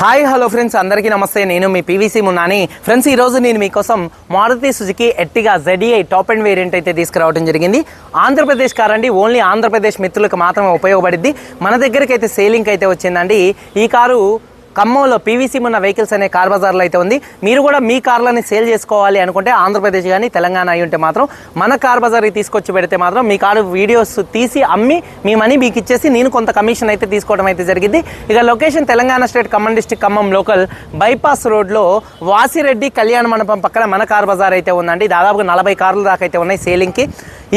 Hi hello friends అందరికీ నమస్తే. నేను మీ పీవీసీ మున్నాని ఫ్రెండ్స్ ఈ రోజు నేను మీకోసం Maruti Suzuki Ertiga ZDI top end variant అయితే తీసుకురావడం జరిగింది. ఆంధ్రప్రదేశ్ కారండి. ఓన్లీ ఆంధ్రప్రదేశ్ మిత్రులకు మాత్రమే ఉపయోగపడింది మన దగ్గరికి అయితే సేలింగ్ అయితే వచ్చిందండి. ఈ కారు ఖమ్మంలో పీవీసీ ఉన్న వెహికల్స్ అనే కార్ బజార్లో అయితే ఉంది. మీరు కూడా మీ కార్లని సేల్ చేసుకోవాలి అనుకుంటే ఆంధ్రప్రదేశ్ కానీ తెలంగాణ అయి ఉంటే మాత్రం మన కార్ బజార్కి తీసుకొచ్చి పెడితే మాత్రం మీ కారు వీడియోస్ తీసి అమ్మి మీ మనీ మీకు ఇచ్చేసి నేను కొంత కమిషన్ అయితే తీసుకోవడం అయితే జరిగింది. ఇక location Telangana state Khammam district Khammam local bypass రోడ్లో వాసిరెడ్డి కళ్యాణ మండపం పక్కన మన కార్ బజార్ అయితే ఉందండి. దాదాపుగా నలభై కార్లు దాకా అయితే ఉన్నాయి సేలింగ్కి.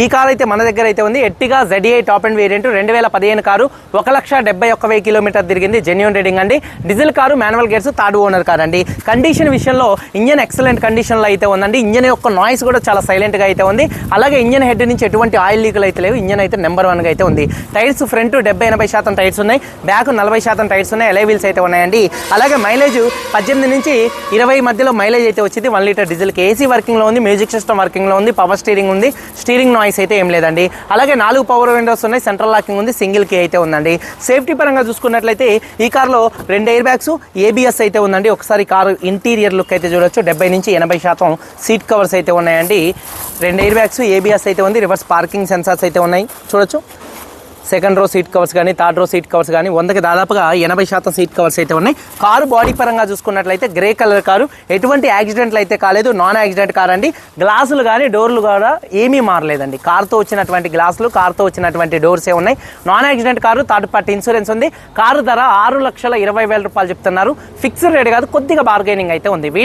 ఈ కార్ అయితే మన దగ్గర అయితే ఉంది. Ertiga ZDI top end variant రెండు వేల పదిహేను కారు ఒక లక్ష డెబ్బై ఒక్క వెయ్యి కిలోమీటర్ తిరిగింది. జెన్యున్ రేటింగ్ అండి. Diesel car manual gears third owner car అండి. కండిషన్ విషయంలో ఇంజన్ ఎక్సలెంట్ కండిషన్లో అయితే ఉందండి. ఇంజన్ యొక్క నాయిస్ కూడా చాలా సైలెంట్గా అయితే ఉంది. అలాగే ఇంజన్ హెడ్ నుంచి ఎటువంటి ఆయిల్ లీకులు అయితే లేవు. ఇంజన్ అయితే నెంబర్ వన్గా అయితే ఉంది. టైర్స్ ఫ్రంట్ డెబ్బై ఎనభై శాతం టైర్స్ ఉన్నాయి. బ్యాక్ నలభై శాతం టైర్స్ ఉన్నాయి. ఎలై వీల్స్ అయితే ఉన్నాయండి. అలాగే మైలేజ్ పద్దెనిమిది నుంచి ఇరవై మధ్యలో మైలేజ్ అయితే వచ్చింది. వన్ లీటర్ డీజిల్కి ఏసీ వర్కింగ్లో ఉంది. మ్యూజిక్ సిస్టమ్ వర్కింగ్లో ఉంది. పవర్ స్టీరింగ్ ఉంది. స్టీరింగ్ నాయిస్ అయితే ఏం లేదండి. అలాగే నాలుగు పవర్ విండోస్ ఉన్నాయి సెంట్రల్ లాకింగ్ ఉంది సింగిల్ కీ అయితే ఉందండి. సేఫ్టీ పరంగా చూసుకున్నట్లయితే ఈ కార్లో రెండు ఎయిర్ బ్యాగ్స్ ఏబిఎస్ అయితే ఉందండి. ఒకసారి కారు ఇంటీరియర్ లుక్ అయితే చూడొచ్చు. డెబ్బై నుంచి ఎనభై శాతం సీట్ కవర్స్ అయితే ఉన్నాయండి. రెండు ఎయిర్ బ్యాగ్స్ ఏబిఎస్ అయితే ఉంది. రివర్స్ పార్కింగ్ సెన్సార్స్ అయితే ఉన్నాయి. చూడొచ్చు. సెకండ్ రో సీట్ కవర్స్ కానీ థర్డ్ రో సీట్ కవర్స్ కానీ వందకి దాదాపుగా ఎనభై శాతం సీట్ కవర్స్ అయితే ఉన్నాయి. కారు బాడీ పరంగా చూసుకున్నట్లయితే గ్రే కలర్ కారు. ఎటువంటి యాక్సిడెంట్లు అయితే కాలేదు. నాన్ యాక్సిడెంట్ కార్ అండి. గ్లాసులు కానీ డోర్లు కూడా ఏమీ మారలేదండి. కార్తో వచ్చినటువంటి గ్లాసులు కార్తో వచ్చినటువంటి డోర్స్ ఏ ఉన్నాయి. Non accident car third party insurance ఉంది. కారు ధర ఆరు లక్షల ఇరవై వేల రూపాయలు చెప్తున్నారు. ఫిక్స్డ్ రేట్ కాదు కొద్దిగా బార్గెనింగ్ అయితే ఉంది. వీడియో